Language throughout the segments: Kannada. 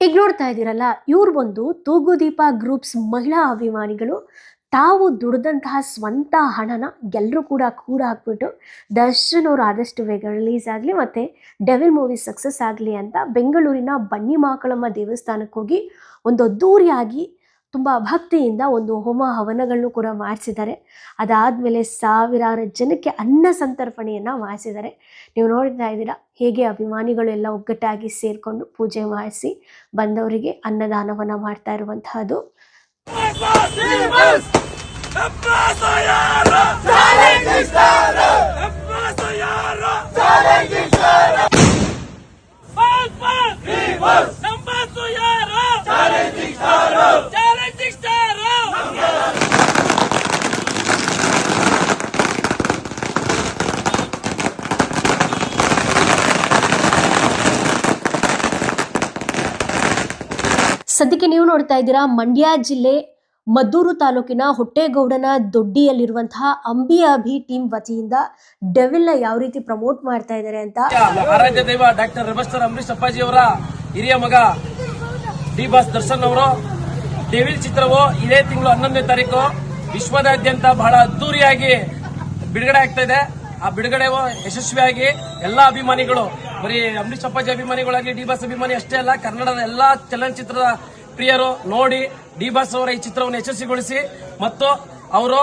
ಈಗ ನೋಡ್ತಾ ಇದ್ದೀರಲ್ಲ, ಇವ್ರು ಬಂದು ತೂಗುದೀಪ ಗ್ರೂಪ್ಸ್ ಮಹಿಳಾ ಅಭಿಮಾನಿಗಳು ತಾವು ದುಡ್ದಂತಹ ಸ್ವಂತ ಹಣನ ಎಲ್ಲರೂ ಕೂಡ ಕೂಡ ಹಾಕ್ಬಿಟ್ಟು ದರ್ಶನ್ ಅವರು ಆದಷ್ಟು ಬೇಗ ರಿಲೀಸ್ ಆಗಲಿ ಮತ್ತು ಡೆವಿಲ್ ಮೂವಿ ಸಕ್ಸಸ್ ಆಗಲಿ ಅಂತ ಬೆಂಗಳೂರಿನ ಬನ್ನಿ ಮಾಕಳಮ್ಮ ದೇವಸ್ಥಾನಕ್ಕೆ ಹೋಗಿ ಒಂದು ಅದ್ದೂರಿಯಾಗಿ ತುಂಬ ಭಕ್ತಿಯಿಂದ ಒಂದು ಹೋಮ ಹವನಗಳನ್ನು ಕೂಡ ಮಾಡಿಸಿದ್ದಾರೆ ಅದಾದಮೇಲೆ ಸಾವಿರಾರು ಜನಕ್ಕೆ ಅನ್ನ ಸಂತರ್ಪಣೆಯನ್ನು ಮಾಡಿಸಿದ್ದಾರೆ ನೀವು ನೋಡ್ತಾ ಇದ್ದೀರಾ ಹೇಗೆ ಅಭಿಮಾನಿಗಳು ಎಲ್ಲ ಒಗ್ಗಟ್ಟಾಗಿ ಸೇರಿಕೊಂಡು ಪೂಜೆ ಮಾಡಿಸಿ ಬಂದವರಿಗೆ ಅನ್ನದಾನವನ್ನು ಮಾಡ್ತಾ ಇರುವಂತಹದ್ದು ಸಂಬಂಧು ಯಾರು ಚಾಲೆಂಜಿಂಗ್ ಸ್ಟಾರ್ ಸದ್ಯಕ್ಕೆ ನೀವು ನೋಡ್ತಾ ಇದ್ದೀರಾ ಮಂಡ್ಯ ಜಿಲ್ಲೆ ಮದ್ದೂರು ತಾಲೂಕಿನ ಹೊಟ್ಟೆಗೌಡನ ದೊಡ್ಡಿಯಲ್ಲಿರುವಂತಹ ಅಂಬಿ ಅಭಿ ಟೀಮ್ ವತಿಯಿಂದ ಡೆವಿಲ್ನ ಯಾವ ರೀತಿ ಪ್ರಮೋಟ್ ಮಾಡ್ತಾ ಇದ್ದಾರೆ ಅಂತ. ಆರಾಧ್ಯ ದೈವ ಡಾಕ್ಟರ್ ರೆಬಸ್ಟರ್ ಅಂಬರೀಶ್ ಅಪ್ಪಾಜಿ ಅವರ ಹಿರಿಯ ಮಗ ಡಿ ಬಾಸ್ ದರ್ಶನ್ ಅವರು. ಡೆವಿಲ್ ಚಿತ್ರವು, ಇದೇ ತಿಂಗಳು ಹನ್ನೊಂದನೇ ತಾರೀಕು. ವಿಶ್ವದಾದ್ಯಂತ ಬಹಳ ಅದ್ದೂರಿಯಾಗಿ ಬಿಡುಗಡೆ ಆಗ್ತಾ ಇದೆ. ಆ ಬಿಡುಗಡೆ ಯಶಸ್ವಿಯಾಗಿ ಎಲ್ಲಾ ಅಭಿಮಾನಿಗಳು, ಬರೀ ಅಂಬರೀಶ್ ಅಪ್ಪಾಜಿ ಅಭಿಮಾನಿಗಳಾಗಿ ಡಿ ಬಾಸ್ ಅಭಿಮಾನಿ ಅಷ್ಟೇ ಅಲ್ಲ, ಕನ್ನಡದ ಎಲ್ಲಾ ಚಲನಚಿತ್ರದ ಪ್ರಿಯರು ನೋಡಿ ಡಿ ಬಾಸ್ ಅವರ ಈ ಚಿತ್ರವನ್ನು ಯಶಸ್ವಿಗೊಳಿಸಿ ಮತ್ತು ಅವರು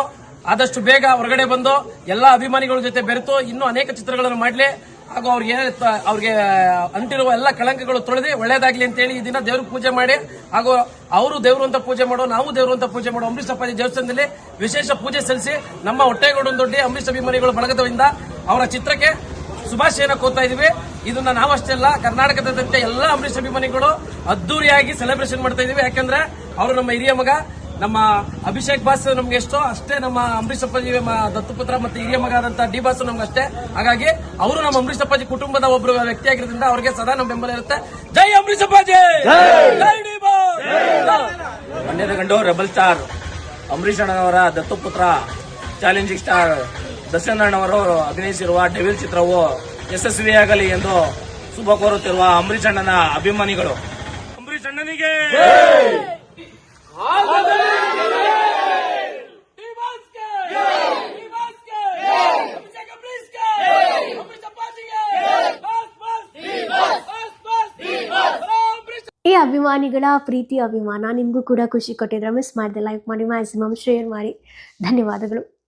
ಆದಷ್ಟು ಬೇಗ ಹೊರಗಡೆ ಬಂದು ಎಲ್ಲಾ ಅಭಿಮಾನಿಗಳ ಜೊತೆ ಬೆರೆತು ಇನ್ನೂ ಅನೇಕ ಚಿತ್ರಗಳನ್ನು ಮಾಡಲಿ. ಹಾಗೂ ಅವ್ರಿಗೆ ಅವ್ರಿಗೆ ಅಂಟಿರುವ ಎಲ್ಲ ಕಳಂಕಗಳು ತೊಳೆದು ಒಳ್ಳೇದಾಗ್ಲಿ ಅಂತೇಳಿ ಈ ದಿನ ದೇವ್ರಿಗೆ ಪೂಜೆ ಮಾಡಿ ಹಾಗೂ ಅವರು ದೇವರು ಅಂತ ಪೂಜೆ ಮಾಡೋ, ನಾವು ದೇವರು ಅಂತ ಪೂಜೆ ಮಾಡೋ ಅಂಬರೀಷ್ ಅಪ್ಪಾಜಿ ದೇವಸ್ಥಾನದಲ್ಲಿ ವಿಶೇಷ ಪೂಜೆ ಸಲ್ಲಿಸಿ ನಮ್ಮ ಹೊಟ್ಟೆಗೌಡನ ದೊಡ್ಡಿ ಅಂಬರೀಷ್ ಅಭಿಮಾನಿಗಳು ಬಳಗದಿಂದ ಅವರ ಚಿತ್ರಕ್ಕೆ ಶುಭಾಶಯನ ಕೋತಾ ಇದೀವಿ ಇದನ್ನ ನಾವಷ್ಟೇ ಅಲ್ಲ ಕರ್ನಾಟಕದಂತೆ ಎಲ್ಲ ಅಂಬರೀಷ್ ಅಭಿಮಾನಿಗಳು ಅದ್ದೂರಿಯಾಗಿ ಸೆಲೆಬ್ರೇಷನ್ ಮಾಡ್ತಾ ಇದೀವಿ ಯಾಕಂದ್ರೆ ಅವರು ನಮ್ಮ ಹಿರಿಯ ಮಗ. ನಮ್ಮ ಅಭಿಷೇಕ್ ಬಾಸ್ ನಮ್ಗೆ ಎಷ್ಟೋ ಅಷ್ಟೇ ನಮ್ಮ ಅಂಬರೀಶ್ ಅಪ್ಪಾಜಿ ಮ- ದತ್ತುಪುತ್ರ ಮತ್ತೆ ಹಿರಿಯ ಮಗ ಆದಂತ ಡಿ ಬಾಸ್ ನಮ್ಗೆ ಅಷ್ಟೇ. ಹಾಗಾಗಿ ಅವರು ನಮ್ಮ ಅಂಬರೀಶ್ ಅಪ್ಪಾಜಿ ಕುಟುಂಬದ ಒಬ್ಬರು ವ್ಯಕ್ತಿ ಆಗಿರೋದ್ರಿಂದ ಅವರಿಗೆ ಸದಾ ನಮ್ಮ ಬೆಂಬಲ ಇರುತ್ತೆ. ಜೈ ಅಂಬರೀಶ್ ಅಪ್ಪಾಜಿ ಜೈ! D boss! ಮಂಡ್ಯದ ಗಂಡು ರೆಬಲ್ ಸ್ಟಾರ್ ಅಂಬರೀಷ್ ಅಣ್ಣನವರ ದತ್ತುಪುತ್ರ ಚಾಲೆಂಜಿಂಗ್ ಸ್ಟಾರ್ ದರ್ಶನ್ ಅಣ್ಣವರು ಅಭಿನಯಿಸಿರುವ ಡೆವಿಲ್ ಚಿತ್ರವು ಯಶಸ್ವಿಯಾಗಲಿ ಎಂದು ಶುಭ ಕೋರುತ್ತಿರುವ ಅಂಬರೀಷ್ ಅಣ್ಣನ ಅಭಿಮಾನಿಗಳು. ಅಂಬರೀಷ್ ಅಣ್ಣನಿಗೆ ಈ ಅಭಿಮಾನಿಗಳ ಪ್ರೀತಿ, ಅಭಿಮಾನ, ನಿಮಗೂ ಕೂಡ ಖುಷಿ ಕೊಟ್ಟಿದ್ರೆ ಮಿಸ್ ಮಾಡಿದೆ ಲೈಕ್ ಮಾಡಿ ಮ್ಯಾಕ್ಸಿಮಮ್ ಶೇರ್ ಮಾಡಿ. ಧನ್ಯವಾದಗಳು.